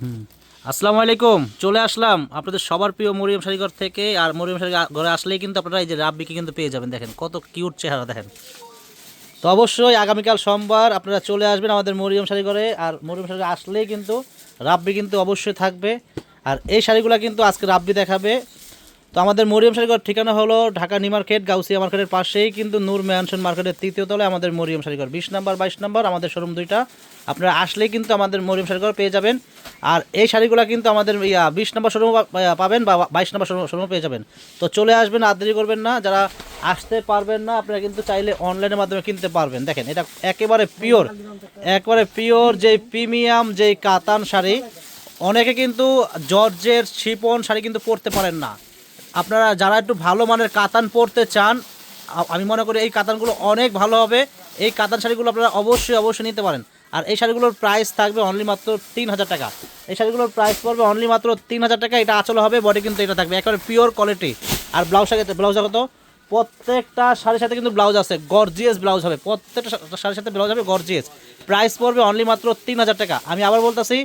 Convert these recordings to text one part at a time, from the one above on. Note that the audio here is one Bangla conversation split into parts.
হুম। আসসালামু আলাইকুম, চলে আসলাম আপনাদের সবার প্রিয় মরিয়ম শাড়িঘর থেকে। আর মরিয়ম শাড়ি ঘরে আসলেই কিন্তু আপনারা এই যে রাব্বিকে কিন্তু পেয়ে যাবেন, দেখেন কত কিউট চেহারা, দেখেন। তো অবশ্যই আগামীকাল সোমবার আপনারা চলে আসবেন আমাদের মরিয়ম শাড়ি ঘরে আর মরিয়ম শাড়ি আসলেই কিন্তু রাব্বি কিন্তু অবশ্যই থাকবে। আর এই শাড়িগুলো কিন্তু আজকে রাব্বি দেখাবে। তো আমাদের মরিয়ম শাড়িঘর ঠিকানা হলো ঢাকা নিউ মার্কেট, গাউসিয়া মার্কেটের পাশেই। কিন্তু নূর ম্যানশন মার্কেটের তৃতীয় তলায় আমাদের মরিয়ম শাড়িঘর বিশ নাম্বার, বাইশ নাম্বার, আমাদের শোরুম দুইটা। আপনারা আসলেই কিন্তু আমাদের মরিয়ম শাড়িঘর পেয়ে যাবেন। আর এই শাড়িগুলো কিন্তু আমাদের বিশ নাম্বার শোরুম পাবেন বা বাইশ নাম্বার শোরুম পেয়ে যাবেন। তো চলে আসবেন, আর দেরি করবেন না। যারা আসতে পারবেন না, আপনারা কিন্তু চাইলে অনলাইনের মাধ্যমে কিনতে পারবেন। দেখেন, এটা একেবারে পিওর একেবারে পিওর যেই প্রিমিয়াম যেই কাতান শাড়ি, অনেকে কিন্তু জর্জের শিপন শাড়ি কিন্তু পরতে পারেন না। আপনারা যারা একটু ভালো মানের কাতান পরতে চান আমি মনে করি এই কাতানগুলো অনেক ভালো হবে। এই কাতান শাড়িগুলো আপনারা অবশ্যই অবশ্যই নিতে পারেন। আর এই শাড়িগুলোর প্রাইস থাকবে অনলি মাত্র তিন হাজার টাকা। এই শাড়িগুলোর প্রাইস পড়বে অনলি মাত্র তিন হাজার টাকা। এটা আচল হবে বডি কিন্তু এটা থাকবে। একেবারে পিওর কোয়ালিটি আর ব্লাউজ ব্লাউজ কত প্রত্যেকটা শাড়ির সাথে কিন্তু ব্লাউজ আছে। গর্জিয়াস ব্লাউজ হবে। প্রত্যেকটা শাড়ির সাথে ব্লাউজ হবে গর্জিয়াস প্রাইস পড়বে অনলি মাত্র তিন হাজার টাকা। আমি আবার বলতেছি,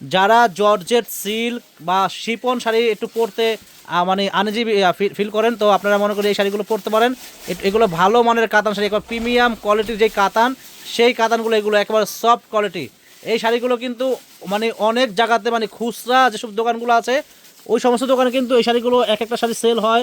যারা জর্জেট সিল্ক বা শিপন শাড়ি একটু পরতে মানে আনজি ফিল করেন, তো আপনারা মনে করি এই শাড়িগুলো পরতে পারেন। এগুলো ভালো মানের কাতান শাড়ি, একবার প্রিমিয়াম কোয়ালিটির যে কাতান, সেই কাতানগুলো এগুলো একেবারে সফট কোয়ালিটি এই শাড়িগুলো কিন্তু মানে অনেক জায়গাতে মানে খুচরা যেসব দোকানগুলো আছে ওই সমস্ত দোকানে কিন্তু এই শাড়িগুলো এক একটা শাড়ি সেল হয়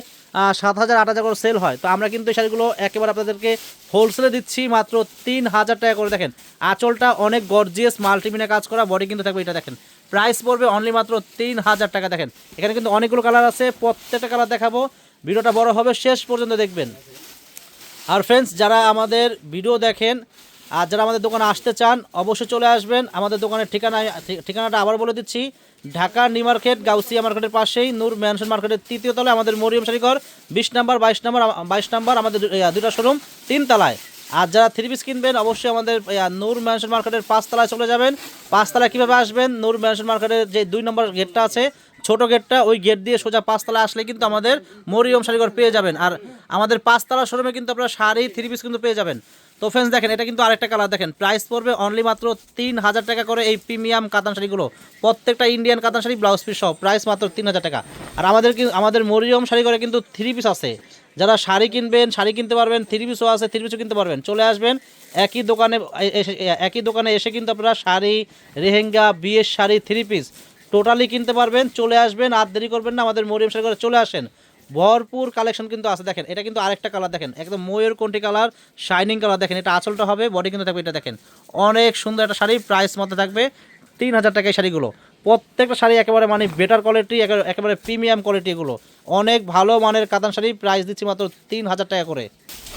সাত হাজার, আট হাজার করে সেল হয়। তো আমরা কিন্তু এই শাড়িগুলো একেবারে আপনাদেরকে হোলসেলে দিচ্ছি মাত্র তিন হাজার টাকা করে। দেখেন, আঁচলটা অনেক গর্জিয়াস মাল্টিমিনে কাজ করা বডি কিন্তু থাকবে এটা দেখেন। প্রাইস পড়বে অনলি মাত্র তিন হাজার টাকা। দেখেন, এখানে কিন্তু অনেকগুলো কালার আছে, প্রত্যেকটা কালার দেখাবো। ভিডিওটা বড় হবে, শেষ পর্যন্ত দেখবেন। আর ফ্রেন্ডস যারা আমাদের ভিডিও দেখেন আর যারা আমাদের দোকানে আসতে চান অবশ্যই চলে আসবেন। আমাদের দোকানের ঠিকানা ঠিকানাটা আবার বলে দিচ্ছি। ঢাকা নিউ মার্কেট গাউসিয়া মার্কেটের পাশেই নূর ম্যানশন মার্কেটের তৃতীয় তলায় আমাদের মরিয়ম শাড়িঘর বিশ নাম্বার বাইশ নাম্বার বাইশ নাম্বার আমাদের দু- ইয়া, শোরুম তিন তলায়। আর যারা থ্রি পিস কিনবেন অবশ্যই আমাদের নূর ম্যানশন মার্কেটের পাঁচতলায় চলে যাবেন। পাঁচতলায় কীভাবে আসবেন? নূর ম্যানশন মার্কেটের যে দুই নম্বর গেটটা আছে ছোট গেটটা ওই গেট দিয়ে সোজা পাঁচতলা আসলে কিন্তু আমাদের মরিয়ম শাড়িঘর পেয়ে যাবেন। আর আমাদের পাঁচতলা শোরুমে কিন্তু আপনারা শাড়ি থ্রি পিস কিন্তু পেয়ে যাবেন। তো ফ্রেন্ডস দেখেন, এটা কিন্তু আরেকটা কালার দেখেন প্রাইস পড়বে অনলি মাত্র তিন হাজার টাকা করে এই প্রিমিয়াম কাতান শাড়িগুলো। প্রত্যেকটা Indian Katan sari blouse piece সহ প্রাইস মাত্র তিন হাজার টাকা। আর আমাদের আমাদের মরিয়ম শাড়ি করে কিন্তু থ্রি পিস আছে। যারা শাড়ি কিনবেন, শাড়ি কিনতে পারবেন থ্রি পিসও আছে থ্রি পিসও কিনতে পারবেন। চলে আসবেন, একই দোকানে একই দোকানে এসে কিন্তু আপনারা শাড়ি রেহেঙ্গা বিয়ের শাড়ি থ্রি পিস টোটালি কিনতে পারবেন। চলে আসবেন, আর দেরি করবেন না, আমাদের মরিয়ম শাড়ি করে চলে আসেন। ভরপুর কালেকশন কিন্তু আছে, দেখেন। এটা কিন্তু আরেকটা কালার দেখেন। একদম ময়ূর কোনটি কালার শাইনিং কালার দেখেন। এটা আঁচলটা হবে বডি কিন্তু থাকবে এটা, দেখেন। অনেক সুন্দর একটা শাড়ি প্রাইস মতো থাকবে তিন হাজার টাকা এই শাড়িগুলো। প্রত্যেকটা শাড়ি একেবারে মানে বেটার কোয়ালিটি একেবারে প্রিমিয়াম কোয়ালিটি এগুলো। অনেক ভালো মানের কাতান শাড়ি প্রাইস দিচ্ছি মাত্র তিন হাজার টাকা করে।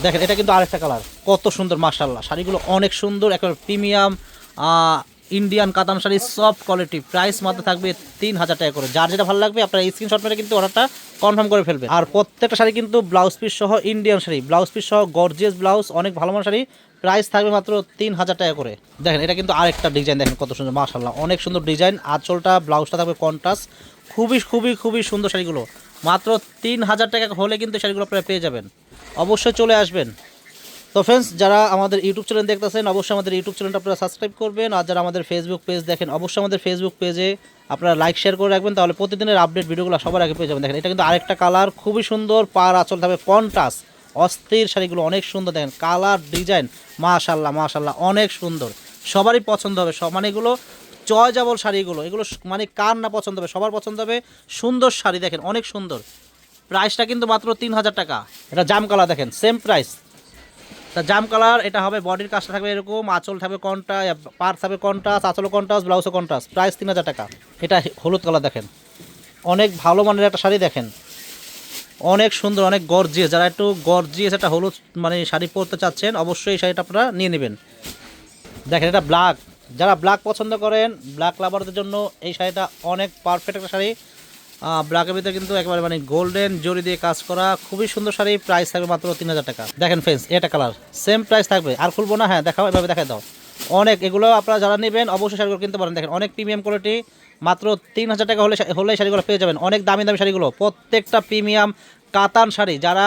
দেখেন, এটা কিন্তু আরেকটা কালার কত সুন্দর মার্শাল্লাহ শাড়িগুলো অনেক সুন্দর, একেবারে প্রিমিয়াম ইন্ডিয়ান কাতান শাড়ি সফট কোয়ালিটি প্রাইস মাত্র থাকবে তিন হাজার টাকা করে। যার যেটা ভালো লাগবে, আপনার স্ক্রিনশট মেরে কিন্তু অর্ডারটা কনফার্ম করে ফেলবে আর প্রত্যেকটা শাড়ি কিন্তু ব্লাউজ পিস সহ ইন্ডিয়ান শাড়ি ব্লাউজ পিস সহ গর্জিয়াস ব্লাউজ অনেক ভালো মানের শাড়ি প্রাইস থাকবে মাত্র তিন হাজার টাকা করে। দেখেন, এটা কিন্তু আরেকটা ডিজাইন দেখেন কত সুন্দর মাশাল্লাহ অনেক সুন্দর ডিজাইন আঁচলটা ব্লাউজটা থাকবে কন্ট্রাস্ট খুবই খুবই খুবই সুন্দর শাড়িগুলো। মাত্র তিন হাজার টাকা হলে কিন্তু শাড়িগুলো আপনারা পেয়ে যাবেন। অবশ্যই চলে আসবেন। তো ফ্রেন্ডস যারা আমাদের ইউটিউব চ্যানেল দেখতেছেন, অবশ্যই আমাদের ইউটিউব চ্যানেলটা আপনারা সাবস্ক্রাইব করবেন। আর যারা আমাদের ফেসবুক পেজ দেখেন, অবশ্যই আমাদের ফেসবুক পেজে আপনারা লাইক শেয়ার করে রাখবেন। তাহলে প্রতিদিনের আপডেট ভিডিওগুলো সবার আগে পেয়ে যাবেন। দেখেন, এটা কিন্তু আরেকটা কালার খুবই সুন্দর পার আচল থাকবে কন্ট্রাস অস্থির শাড়িগুলো অনেক সুন্দর। দেখেন কালার ডিজাইন মাশাল্লাহ মাশাল্লাহ অনেক সুন্দর। সবারই পছন্দ হবে। সব মানে এগুলো চয় যাবল শাড়িগুলো। এগুলো মানে কার না পছন্দ হবে? সবার পছন্দ হবে সুন্দর শাড়ি। দেখেন, অনেক সুন্দর। প্রাইসটা কিন্তু মাত্র তিন হাজার টাকা। এটা জাম কালার দেখেন সেম প্রাইস তা জাম কালার এটা হবে বডির কাজটা থাকবে এরকম, আঁচল থাকবে কন্টা পার থাকবে কন্টাস আঁচল কন্টাস ব্লাউজও কন্টাস প্রাইস তিন হাজার টাকা। এটা হলুদ কালার দেখেন। অনেক ভালো মানের একটা শাড়ি দেখেন। অনেক সুন্দর, অনেক গর্জিয়াস যারা একটু গর্জিয়াস একটা হলুদ মানে শাড়ি পরতে চাচ্ছেন, অবশ্যই এই শাড়িটা আপনারা নিয়ে নেবেন। দেখেন এটা ব্ল্যাক যারা ব্ল্যাক পছন্দ করেন ব্ল্যাক লাভারদের জন্য এই শাড়িটা অনেক পারফেক্ট একটা শাড়ি। ব্ল্যাকের ভিতরে কিন্তু একেবারে মানে গোল্ডেন জরি দিয়ে কাজ করা, খুবই সুন্দর শাড়ি প্রাইস থাকবে মাত্র তিন হাজার টাকা। দেখেন ফ্রেন্ডস এটা কালার সেম প্রাইস থাকবে। আর খুলবো না হ্যাঁ দেখাও, এভাবে দেখাই দাও। অনেক, এগুলো আপনারা যারা নেবেন, অবশ্যই শাড়িগুলো কিনতে পারেন। দেখেন, অনেক প্রিমিয়াম কোয়ালিটি মাত্র তিন হাজার টাকা হলে হলে শাড়িগুলো পেয়ে যাবেন। অনেক দামি দামি শাড়িগুলো, প্রত্যেকটা প্রিমিয়াম কাতান শাড়ি। যারা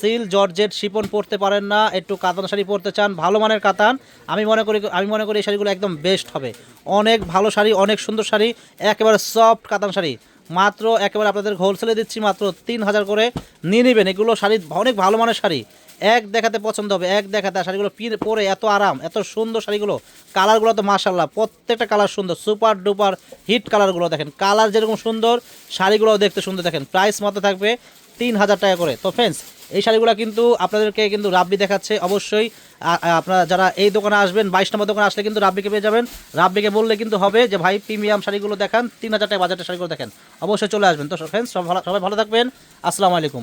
সিল জর্জেট, শিপন পরতে পারেন না, একটু কাতান শাড়ি পরতে চান, ভালো মানের কাতান, আমি মনে করি, আমি মনে করি এই শাড়িগুলো একদম বেস্ট হবে। অনেক ভালো শাড়ি, অনেক সুন্দর শাড়ি, একেবারে সফট কাতান শাড়ি। মাত্র একেবারে আপনাদের হোলসেলে দিচ্ছি মাত্র তিন হাজার করে। নিয়ে নেবেন, এগুলো শাড়ি অনেক ভালো মানের শাড়ি। এক দেখাতে পছন্দ হবে, এক দেখাতে, শাড়িগুলো পরে এত আরাম, এত সুন্দর শাড়িগুলো। কালারগুলো তো মাশাল্লাহ প্রত্যেকটা কালার সুন্দর, সুপার ডুপার হিট কালারগুলো দেখেন। কালার যেরকম সুন্দর, শাড়িগুলোও দেখতে সুন্দর দেখেন। প্রাইস মতো থাকবে তিন হাজার টাকা করে। তো ফ্রেন্ডস এই শাড়িগুলো কিন্তু আপনাদেরকে কিন্তু রাব্বি দেখাচ্ছে অবশ্যই। আপনারা যারা এই দোকানে আসবেন, বাইশ নম্বর দোকানে আসলে কিন্তু রাব্বিকে পেয়ে যাবেন। রাব্বিকে বললে কিন্তু হবে যে, ভাই, প্রিমিয়াম শাড়িগুলো দেখান তিন হাজার টাকা বাজারের শাড়িগুলো দেখেন। অবশ্যই চলে আসবেন। তো ফ্রেন্ডস সবাই ভালো থাকবেন। আসসালামু আলাইকুম।